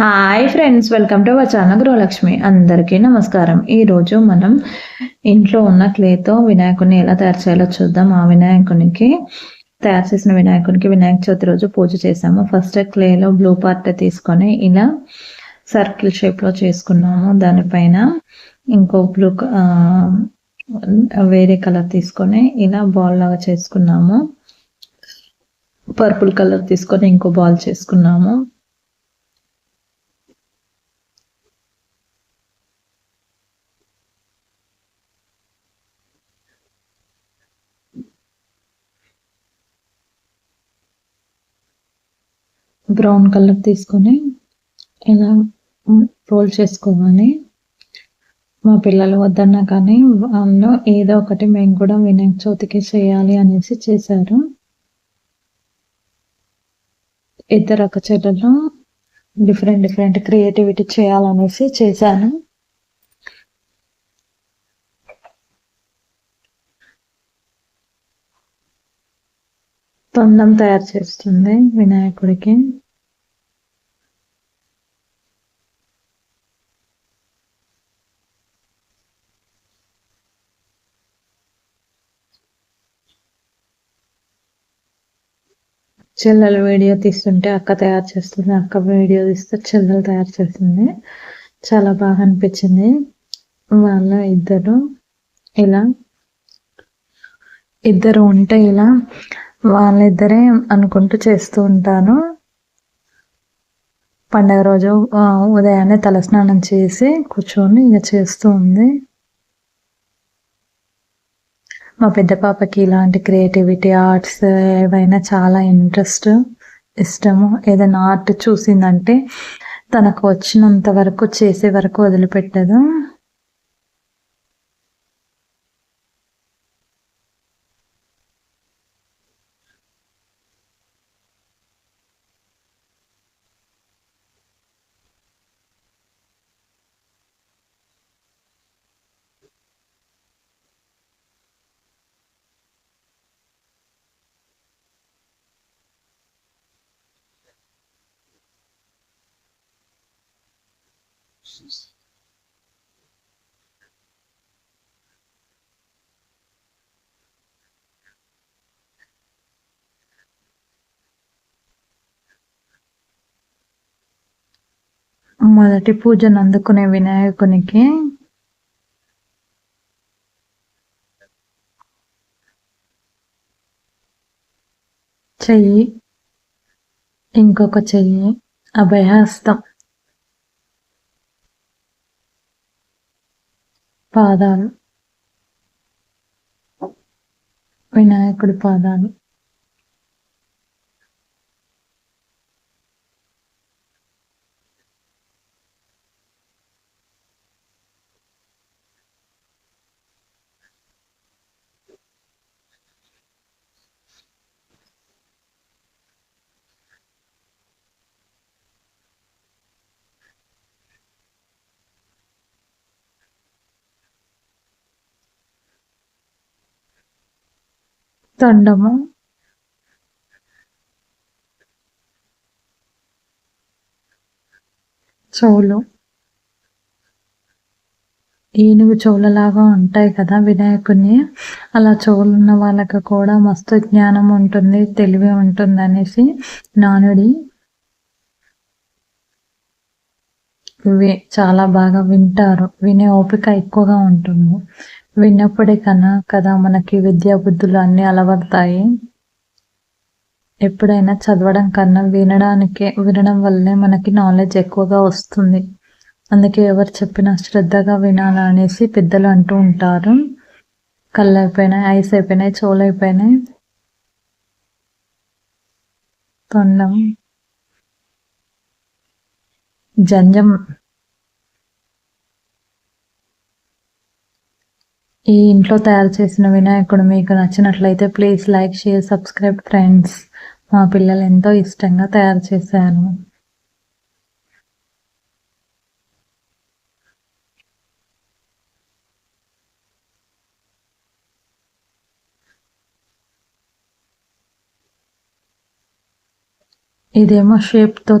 Hi friends welcome to Vachana Gruhalakshmi అందరికీ నమస్కారం ఈరోజు మనం ఇంట్లో ఉన్న క్లేతో వినాయకుడిని ఎలా తయారు చేయాలో చూద్దాం. ఆ వినాయకునికి తయారు చేసిన వినాయకునికి వినాయక చవితి రోజు పూజ చేసాము ఫస్ట్ క్లేలో బ్లూ పార్ట్ తీసుకొని ఇలా సర్కిల్ షేప్లో చేసుకున్నాము. దానిపైన ఇంకో బ్లూ వేరే కలర్ తీసుకొని ఇలా బాల్ లాగా చేసుకున్నాము. పర్పుల్ కలర్ తీసుకొని ఇంకో బాల్ చేసుకున్నాము. బ్రౌన్ కలర్ తీసుకొని ఇలా రోల్ చేసుకోవాలి. మా పిల్లలు వద్దన్నా కానీ వాళ్ళు ఏదో ఒకటి మేము కూడా వినాయక చవితికి చేయాలి అనేసి చేశారు. ఇద్దరు ఒక చెల్లెలు డిఫరెంట్ డిఫరెంట్ క్రియేటివిటీ చేయాలనేసి చేశాను. తొండం తయారు చేస్తుంది వినాయకుడికి. చెల్లెలు వీడియో తీస్తుంటే అక్క తయారు చేస్తుంది అక్క వీడియో తీస్తే చెల్లెలు తయారు చేస్తుంది. చాలా బాగా అనిపించింది. వాళ్ళ ఇద్దరు ఇలా ఇద్దరు ఉంటే ఇలా వాళ్ళిద్దరే అనుకుంటూ చేస్తూ ఉంటాను. పండగ రోజు ఉదయాన్నే తలస్నానం చేసి కూర్చొని ఇక చేస్తూ ఉంది. మా పెద్ద పాపకి ఇలాంటి క్రియేటివిటీ ఆర్ట్స్ ఏవైనా చాలా ఇంట్రెస్ట్ ఇష్టము. ఏదైనా ఆర్ట్ చూసిందంటే తనకు వచ్చినంత వరకు చేసే వరకు వదిలిపెట్టదు. మొదటి పూజను అందుకునే వినాయకునికి చెయ్యి ఇంకొక చెయ్యి అభయహస్తం. పాదాలు. వినాయకుడి పాదాలు. తొండము చెవులు ఏనుగు చెవులలాగా ఉంటాయి కదా వినాయకుని అలా చెవులు ఉన్న వాళ్ళకి కూడా మస్తు జ్ఞానం ఉంటుంది తెలివి ఉంటుంది అనేసి నానుడి చాలా బాగా వింటారు. వినే ఓపిక ఎక్కువగా ఉంటుంది. విన్నప్పుడే కన్నా కదా మనకి విద్యా బుద్ధులు అన్నీ అలవడతాయి ఎప్పుడైనా చదవడం కన్నా వినడానికే వినడం వల్లనే మనకి నాలెడ్జ్ ఎక్కువగా వస్తుంది. అందుకే ఎవరు చెప్పినా శ్రద్ధగా వినాలనేసి పెద్దలు అంటూ ఉంటారు. కళ్ళు అయిపోయినాయి ఐస్ అయిపోయినాయి చోలు అయిపోయినాయి తొండం. జంజం ఈ ఇంట్లో తయారు చేసిన వినాయకుడు మీకు నచ్చినట్లయితే please like share subscribe friends. మా పిల్లలు ఎంతో ఇష్టంగా తయారు చేశారు. ఇదేమో షేప్తో